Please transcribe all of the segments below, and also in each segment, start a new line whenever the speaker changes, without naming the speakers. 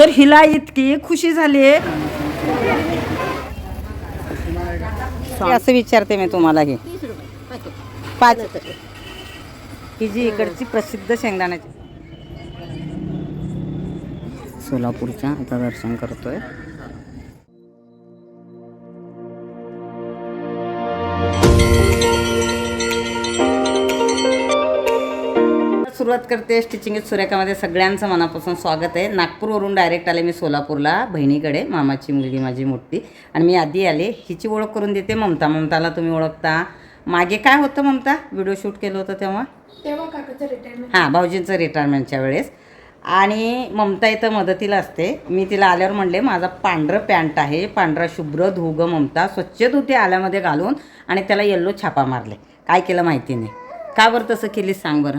तर हिला इतकी खुशी झाली असं विचारते मी तुम्हाला हे. पाच ही जी इकडची प्रसिद्ध शेंगदाण्याची. सोलापूरच्या आता दर्शन करतोय. सुरुवात करते स्टिचिंग सुरेखामध्ये. सगळ्यांचं मनापासून स्वागत आहे. नागपूरवरून डायरेक्ट आले मी सोलापूरला बहिणीकडे मामाची मुलगी माझी मोठी. आणि मी आधी आले हिची ओळख करून देते. ममता ममताला तुम्ही ओळखता. मागे काय होतं ममता? व्हिडिओ शूट केलं होतं तेव्हा?
तेव्हा काकाचं रिटायरमेंट
हां भाऊजींचं रिटायरमेंटच्या वेळेस. आणि ममता इथं मदतीला असते. मी तिला आल्यावर म्हणले माझा पांढरं पॅन्ट आहे. पांढरा शुभ्र धुग ममता. स्वच्छ धुते आल्यामध्ये घालून आणि त्याला येल्लो छापा मारले. काय केलं माहिती नाही. का बरं तसं केलीस सांग बरं.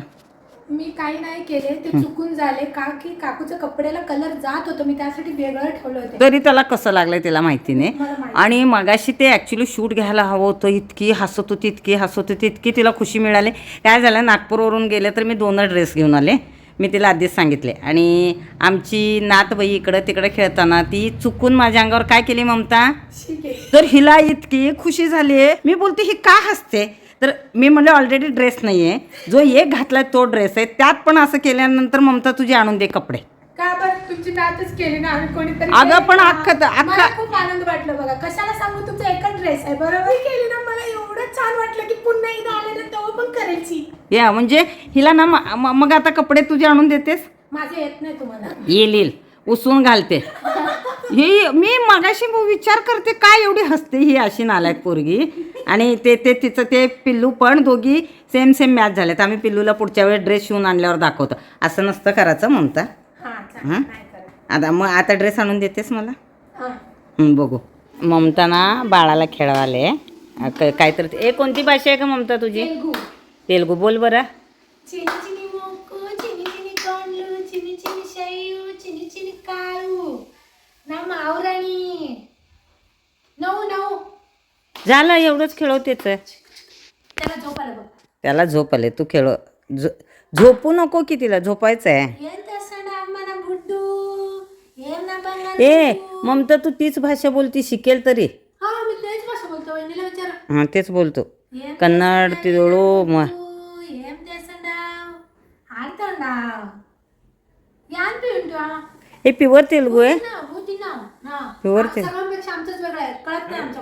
मी काही नाही केले ते चुकून झाले. का की काकूच्या कपड्याला कलर जात होतं मी त्यासाठी वेगळं ठेवलं होतं.
तरी त्याला कसं लागलंय त्याला माहिती नाही.
मला माहिती.
आणि मगाशी ते ॲक्च्युली शूट घ्यायला हवं होतं. इतकी हसत होती इतकी हसत होती इतकी तिला खुशी मिळाली. काय झालं नागपूरवरून गेले तर मी दोन ड्रेस घेऊन आले. मी तिला आधीच सांगितले. आणि आमची नातबाई इकडं तिकडं खेळताना ती चुकून माझ्या अंगावर काय केली ममता?
ठीक आहे
तर हिला इतकी खुशी झाली मी बोलते ही का हसते? तर मी म्हणले ऑलरेडी ड्रेस नाही आहे जो एक घातलाय तो ड्रेस आहे. त्यात पण असं केल्यानंतर ममता तुझी आणून दे कपडे.
का बरं? तुमची नातच केली ना आम्ही कोणीतरी
अगं,
केली
पण
ना.
अख्खं तर- अख्खं-
मला खूप आनंद वाटलं बघा. कशाला सांगू? तुमचा एकच ड्रेस आहे. बरोबर केली ना? मला एवढं छान वाटलं की पुन्हा एकदा आले ना तेव्हा पण
या म्हणजे हिला ना म- म- मग आता कपडे तुझे आणून देतेस?
माझे येत नाही तुम्हाला.
येईल येईल उसून घालते. ही मी मगाशी मग विचार करते काय एवढी हसते ही अशी नालायक पोरगी? आणि ते ते तिचं ते पिल्लू पण दोघी सेम सेम मॅच झालेत. आम्ही पिल्लूला पुढच्या वेळेस ड्रेस शिवून आणल्यावर दाखवतो. असं नसतं करायचं म्हणता
हा
आता मग आता ड्रेस आणून देतेस मला? बघू. ममता ना बाळाला खेळवाले. काहीतरी ए कोणती भाषा आहे का ममता तुझी?
तेलगू.
तेलगू. बोल बरं.
ना मावराणी नऊ नऊ
झालं एवढंच खेळवते तर.
त्याला झोप आले
तू खेळ. झो झोपू नको की तिला झोपायचं आहे ए ममता तू तीच भाषा बोलती शिकेल तरी.
हा तेच बोलतो
हां तेच बोलतो. कन्नड तिळू म
गुड्डू, येम देसंडाव
हे. प्युअर आहे.
वेगळं आहे. कळत नाही आमच्या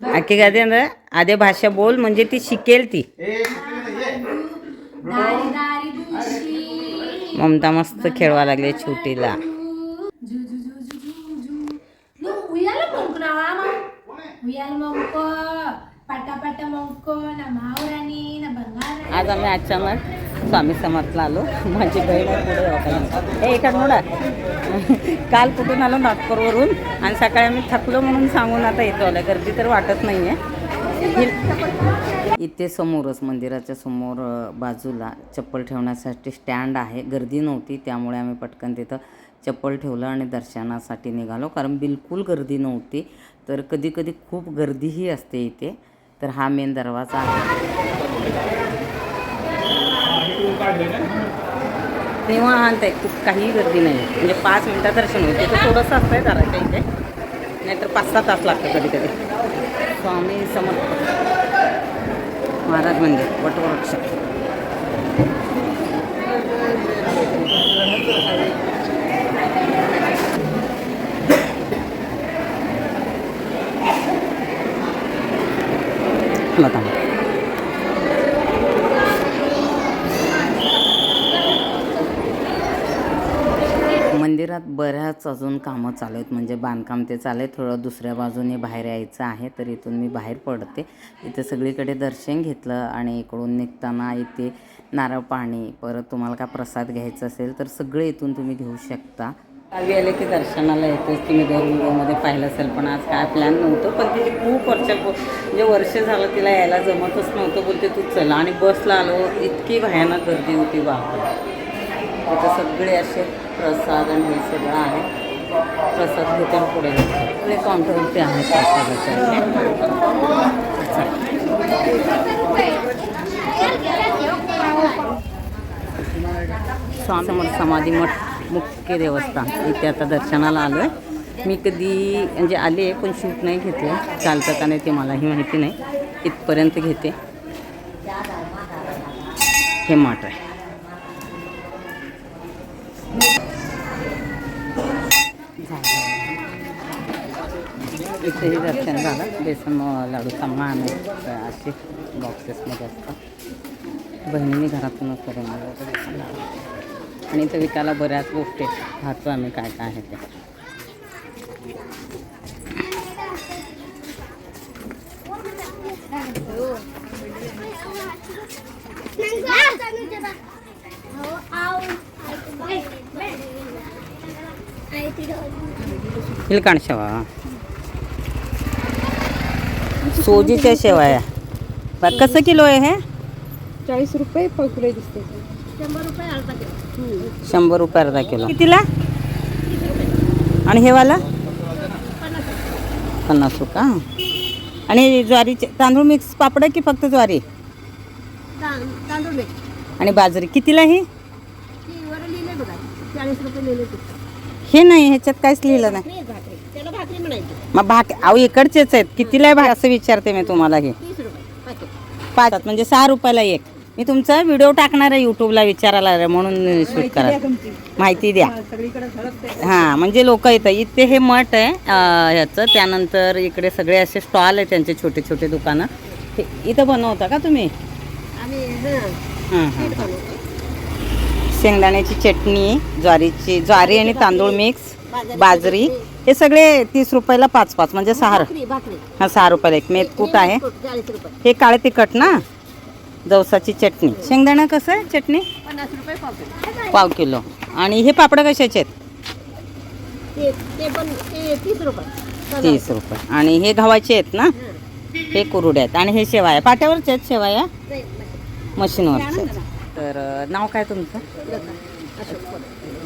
आखी
गादी
ना आधे भाषा
बोल म्हणजे ती शिकेल ती ममता मस्त खेळवा लागले छोटीला आज आम्ही अचानक स्वामी समर्थला आलो. माझी बहीण पुढे ए इकडं नोडा. काल कुठून आलो? नागपूरवरून. आणि सकाळी आम्ही थकलो म्हणून सांगून आता येतो आलं. गर्दी तर वाटत नाही आहे इथे समोरच मंदिराच्या समोर बाजूला चप्पल ठेवण्यासाठी स्टँड आहे. गर्दी नव्हती त्यामुळे आम्ही पटकन तिथं चप्पल ठेवलं आणि दर्शनासाठी निघालो. कारण बिलकुल गर्दी नव्हती. तर कधी कधी खूप गर्दीही असते इथे. तर हा मेन दरवाजा आहे. तेव्हा आणताय खूप काही गर्दी नाही. म्हणजे पाच मिनटात दर्शन होते तर थोडंसं असतं आहे करायचं इथे नाहीतर पाच सहा तास लागतं कधी कधी स्वामी समर्थ महाराज मंदिर वटवृक्ष. बऱ्याच अजून कामं चालू आहेत. म्हणजे बांधकाम ते चालू आहे. थोडं दुसऱ्या बाजूने बाहेर यायचं आहे तर इथून मी बाहेर पडते. इथे सगळीकडे दर्शन घेतलं आणि इकडून निघताना इथे नारळ पाणी परत तुम्हाला का प्रसाद घ्यायचा असेल तर सगळे इथून तुम्ही घेऊ शकता. गावी आले की दर्शनाला येतोच तुम्ही दोन व्हिडिओमध्ये पाहिलं असेल पण आज काय प्लॅन नव्हतं. पण तिची खूप वर्ष म्हणजे वर्ष झालं तिला यायला जमतच नव्हतं. बोलते तू चला. आणि बसला आलो. इतकी भयानक गर्दी होती बापरे. तिथं सगळे असे प्रसाद आणि हे सगळं आहे. प्रसाद घेते आणि पुढे घेते सगळे काउंटरवरती आहेत प्रसादाचे स्वामी समाधी मठ मुख्य देवस्थान. इथे आता दर्शनाला आलो आहे मी कधी म्हणजे आले पण शूट नाही घेतले. चालतं का नाही ते मलाही माहिती नाही. इथपर्यंत घेते. हे मठ आहे. इथेही दर्शन झालं. बेसन लाडूचा मान आहे. असे बॉक्सेसमध्ये असतात. बहिणीने घरातूनच करून बेसन लाडू आणि इथं विकायला बऱ्याच गोष्टी. पाहतो आम्ही काय काय आहे ते. शेवा. सोजीच्या शेवाया. बरं, कसं किलो आहे हे?
चाळीस रुपये पाव किलो दिसते.
शंभर रुपये अर्धा किलो. कितीला? आणि हे वाला पन्नास रुपये. आणि ज्वारीचे तांदूळ मिक्स पापड की फक्त ज्वारी?
तांदूळ
आणि बाजरी कितीला ही?
रुपये
हे नाही ह्याच्यात काहीच लिहिलं नाही.
त्याला भाकरी म्हणायची.
मग भाक अहो इकडचेच आहेत. कितीला आहे भा असं विचारते मी तुम्हाला हे.
तीस रुपये पाकिट.
पाच म्हणजे सहा रुपयाला एक. मी तुमचा व्हिडिओ टाकणार आहे यूट्यूबला विचारायला आहे म्हणून शूट करा माहिती द्या.
सगळीकडे झळकते
हां म्हणजे लोक येतं इथे हे मठ आहे अं, ह्याचं. त्यानंतर इकडे सगळे असे स्टॉल आहे त्यांचे छोटे छोटे दुकानं. इथं बनवता का तुम्ही?
आम्ही हं,
हां हां. शेंगदाण्याची चटणी ज्वारीची ज्वारी आणि तांदूळ मिक्स. बाजरी. हे सगळे तीस रुपयाला पाच पाच म्हणजे सहा.
भाकरी भाकरी.
हा सहा रुपयाला एक. मेथकूट आहे. हे काळे तिखट ना? जवसाची चटणी. शेंगदाणा कसं आहे चटणी?
पन्नास रुपये पाव किलो.
पाव किलो. आणि हे पापड कशाचे आहेत?
तीस रुपये.
आणि हे गव्हाचे आहेत ना?
हं.
हे कुरुडे आहेत. आणि हे शेवाया. पाट्यावरचे आहेत शेवाया? मशीनवरचे आहेत. तर नाव काय तुमचं.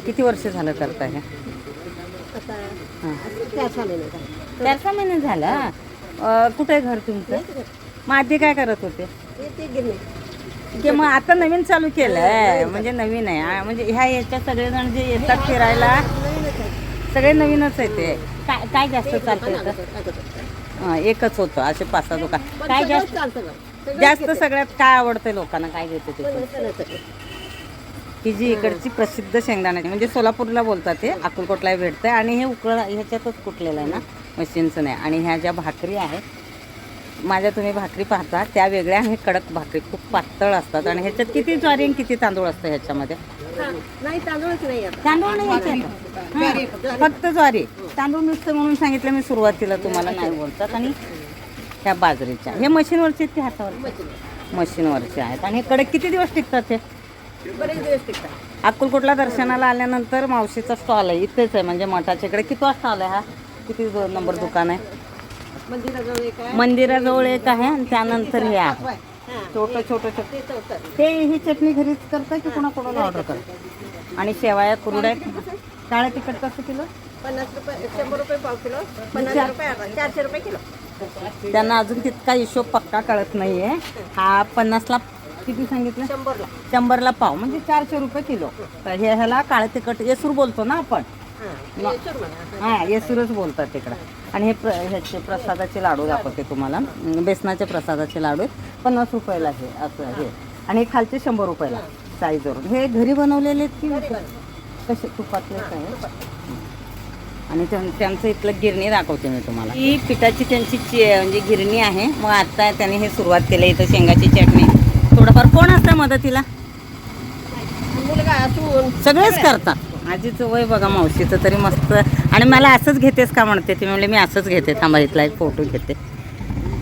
किती वर्ष झालं करताय? हे
असं?
चार सहा महिने झाला अं, कुठे आहे घर तुमचं मग आधी काय करत होते
ते ते गिरणे
की मग आता नवीन चालू केलंय म्हणजे नवीन आहे आ, म्हणजे ह्या याच्या सगळेजण जे येतात फिरायला
नवीनच आहे.
सगळे नवीनच आहे ते काय काय जास्त चालतं
दुकान
इथं?
अगोदर, अगोदर.
हां एकच होतं असे पाच सहा दुकान
पण
काय
सगळंच
जास्त
चालतं बघ. सगळंच
जास्त
घेते.
सगळ्यात काय आवडतं लोकांना काय घेते ते
पण.
ही जी इकडची प्रसिद्ध शेंगदाण्याची म्हणजे सोलापूरला बोलतात ते अक्कलकोटला भेटतं आणि हे उकळ ह्याच्यातच कुठलेलं आहे ना मशीनचं नाही. आणि ह्या ज्या भाकरी आहेत माझ्या तुम्ही भाकरी पाहता त्या वेगळ्या आणि हे कडक भाकरी खूप पातळ असतात. आणि ह्याच्यात किती ज्वारी आणि किती तांदूळ असतं ह्याच्यामध्ये?
हा, नाही तांदूळच नाही
तांदूळ नाही हां, फक्त. ज्वारी. तांदूळ नुसतं म्हणून सांगितलं मी सुरुवातीला तुम्हाला नाही बोलतात. आणि ह्या बाजरीच्या. हे मशीनवरचे आहेत की हातावर मशीनवरचे आहेत. आणि हे कडक किती दिवस टिकतात ते
बरेच दिवस टिकतात.
अक्कलकोटला दर्शनाला आल्यानंतर मावशीचा स्टॉल आहे. इथेच आहे म्हणजे मठाच्या इकडे. किती वाजता आलाय हा? किती दो- नंबर दुकान आहे?
मंदिराजवळ एक आहे.
मंदिराजवळ एक आहे आणि त्यानंतर हे आहे.
हा,
छोटं छोटं छोटं.
ते चौथं
हे ही चटणी घरीच करता की कोणा कोणाला ऑर्डर करता. आणि शेवाया कुरड्या? काळं तिखट कसं किलो?
पन्नास रुपये शंभर रुपये पाव किलो. पन्नास रुपये अर्धा चारशे रुपये किलो.
त्यांना अजून तितका हिशोब पक्का कळत नाहीये. हा पन्नासला किती सांगितलं?
शंभरला.
शंभरला पाव म्हणजे चारशे रुपये किलो. तर हे ह्याला काळं तिखट येसूर बोलतो ना आपण?
हा,
येसूरच बोलतात तिकडं. आणि हे प्र ह्याचे प्रसादाचे लाडू दाखवते तुम्हाला. बेसनाचे प्रसादाचे लाडू आहेत. पन्नास रुपयाला हे असं हे. आणि हे खालचे शंभर रुपयाला साईजवरून हे घरी बनवलेले आहेत की? कसे? तुपातले काय आणि त्यां- त्यांचं इथलं गिरणी दाखवते मी तुम्हाला. ही पिठाची त्यांची चे- म्हणजे गिरणी आहे. मग आता त्यांनी हे सुरुवात केली. इथं शेंगाची चटणी. थोडंफार कोण असतं मदतीला? सगळेच करतात. आजीचं वय बघा मावशीचं तरी मस्त. आणि मला असंच घेतेस का म्हणते ती म्हणले मी असंच घेते थांबा इथला एक फोटो घेते.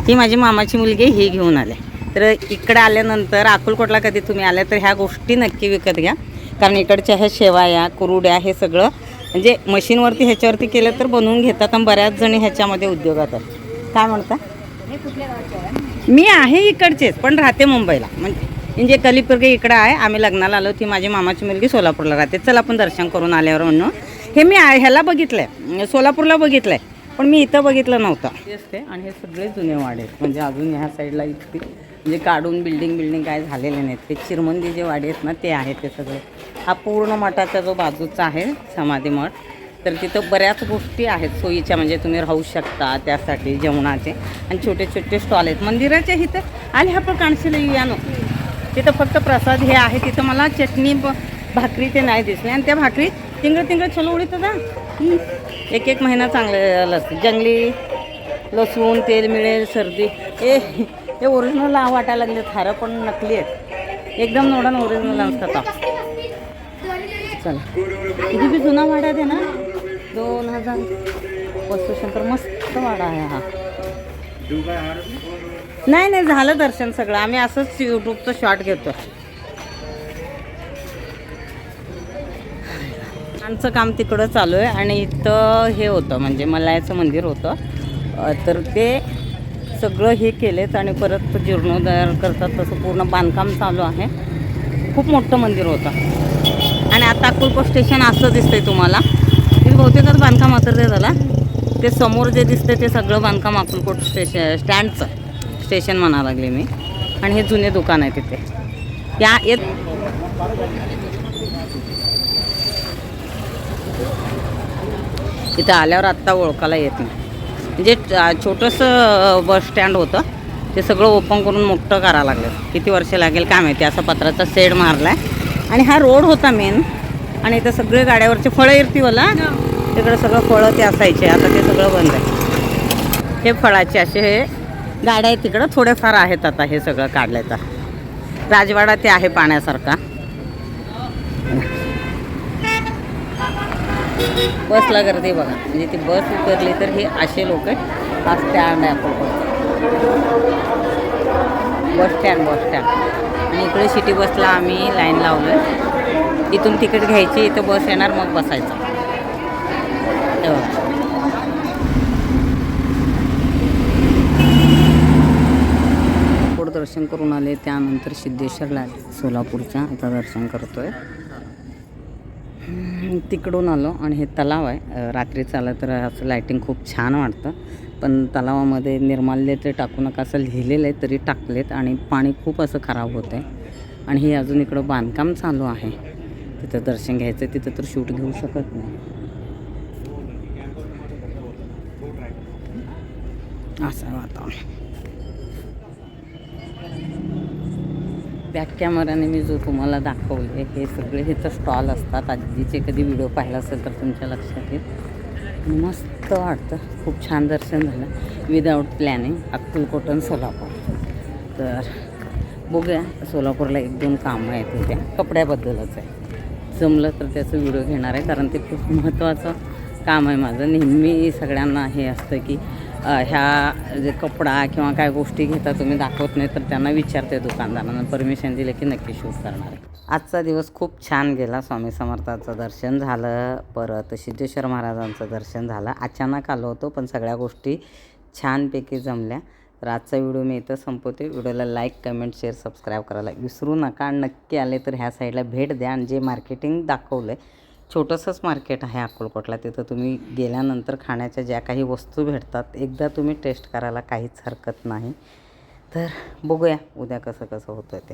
ही माझी मामाची मुलगी ही घेऊन आले. तर इकडे आल्यानंतर अकोलकोटला कधी तुम्ही आले तर ह्या गोष्टी नक्की विकत घ्या. कारण इकडच्या ह्या शेवाया कुरुड्या हे सगळं म्हणजे मशीनवरती ह्याच्यावरती केलं तर बनवून घेतात आणि बऱ्याच जणी ह्याच्यामध्ये उद्योगात आहेत. काय म्हणता? मी आहे इकडचेच पण राहते मुंबईला. म्हणजे म्हणजे कलिपूर्गे इकडं आहे. आम्ही लग्नाला आलो ती माझी मामाची मुलगी सोलापूरला राहते. चल आपण दर्शन करून आल्यावर म्हणून. हे मी ह्याला ह्याला बघितलंय. म्हणजे सोलापूरला बघितलंय. पण मी इथं बघितलं नव्हतं. ते असते आणि हे सगळे जुने वाडे आहेत. म्हणजे अजून ह्या साईडला इतकी म्हणजे काढून बिल्डिंग बिल्डिंग काय झालेले नाहीत. ते चिरमंदी जे वाडे आहेत ना ते आहेत ते सगळे. हा पूर्ण मठाचा जो बाजूचा आहे समाधी मठ तर तिथं बऱ्याच गोष्टी आहेत सोयीच्या म्हणजे तुम्ही राहू शकता त्यासाठी जेवणाचे. आणि छोटे छोटे स्टॉल आहेत. मंदिराच्या इथं. आणि हा पण काणशीला या नको तिथं फक्त प्रसाद हे आहे. तिथं मला चटणी ब- भाकरी ते नाही दिसले. आणि त्या भाकरी तिंगड तिंगड छलो उडीत ना एक एक महिना चांगले असते जंगली लसूण तेल मिळेल सर्दी. हे हे ओरिजिनल वाटायला लागले. थारं पण नकली आहेत. एकदम नोडन ओरिजिनल असतात. चला. किती बी जुना आहे ना. दोन हजार. वस्तुशंकर मस्त वाडा आहे हा. नाही नाही झालं दर्शन सगळं. आम्ही असंच यूट्यूबचं शॉर्ट घेतो. आमचं काम तिकडं चालू आहे आणि इथं हे होतं म्हणजे मलायाचं मंदिर होतं. तर ते सगळं हे केलेत आणि परत जीर्णोद्धार करतात तसं पूर्ण बांधकाम चालू आहे. खूप मोठं मंदिर होतं. आणि आता अक्कलकोट स्टेशन असं दिसतंय तुम्हाला. म्हणजे बहुतेक बांधकाम आता ते झाला ते समोर जे दिसते ते सगळं बांधकाम अक्कलकोट स्टेशन स्टँडचं स्टेशन म्हणा लागले मी. आणि हे जुने दुकान आहे तिथे. या येत. इथं आल्यावर आत्ता ओळखायला येत नाही. म्हणजे छोटंसं बस स्टँड होतं. ते सगळं ओपन करून मोठं करावं लागलं किती वर्ष लागेल काय माहिती? असा पत्राचा शेड मारला आहे आणि हा रोड होता मेन आणि इथं सगळे गाड्यावरचे फळं येरतीवाला तिकडं सगळं फळं ते असायचे. आता ते सगळं बंद आहे. हे फळाचे असे हे गाड्या आहेत तिकडं. थोडेफार आहेत आता हे सगळं काढल्याचा राजवाडा ते आहे पाण्यासारखा. बसला गर्दी बघा. म्हणजे ती बस उतरली तर हे असे लोक हा स्टँड आहे आपण बस स्टँड बस स्टँड आणि इकडे सिटी बसला आम्ही लाईन लावलो इथून तिकीट घ्यायची इथं बस येणार मग बसायचं. दर्शन करून आले त्यानंतर सिद्धेश्वरला आले. सोलापूरच्या आता दर्शन करतोय. तिकडून आलो आणि हे तलाव आहे. रात्री आलं तर असं लायटिंग खूप छान वाटतं. पण तलावामध्ये निर्माल्य ते टाकू नका असं लिहिलेलं आहे तरी टाकलेत आणि पाणी खूप असं खराब होतं आहे आणि हे अजून इकडं बांधकाम चालू आहे. तिथं दर्शन घ्यायचं तिथं तर शूट घेऊ शकत नाही. असं वातावरण. बॅक कॅमेराने मी जो तुम्हाला दाखवले हे सगळे इथं स्टॉल असतात. आधीचे कधी व्हिडिओ पाहिला असेल तर तुमच्या लक्षात येईल. मस्त वाटतं. खूप छान दर्शन झालं. विदाऊट प्लॅनिंग अक्कलकोटन सोलापूर. तर बघूया सोलापूरला एक दोन कामं आहेत उद्या कपड्याबद्दलच आहे. जमलं तर त्याचं व्हिडिओ घेणार आहे कारण ते खूप महत्त्वाचं काम आहे माझं. नेहमी सगळ्यांना हे असतं की ह्या जे कपडा किंवा काय गोष्टी घेता तुम्ही दाखवत नाही तर त्यांना विचारते दुकानदारांना परमिशन दिलं की नक्की शूट करणार आहे. आजचा दिवस खूप छान गेला स्वामी समर्थाचं दर्शन झालं परत सिद्धेश्वर महाराजांचं दर्शन झालं. अचानक आलो होतो पण सगळ्या गोष्टी छानपैकी जमल्या. तर आजचा व्हिडिओ मी इथं संपवते व्हिडिओला लाईक कमेंट शेअर सबस्क्राईब करायला विसरू नका. नक्की आले तर ह्या साईडला भेट द्या. आणि जे मार्केटिंग दाखवलं आहे छोटंसंच मार्केट आहे अकोलकोटला तिथं तुम्ही गेल्यानंतर खाण्याच्या ज्या काही वस्तू भेटतात एकदा तुम्ही टेस्ट करायला काहीच हरकत नाही. तर बघूया उद्या कसं कसं होतं ते.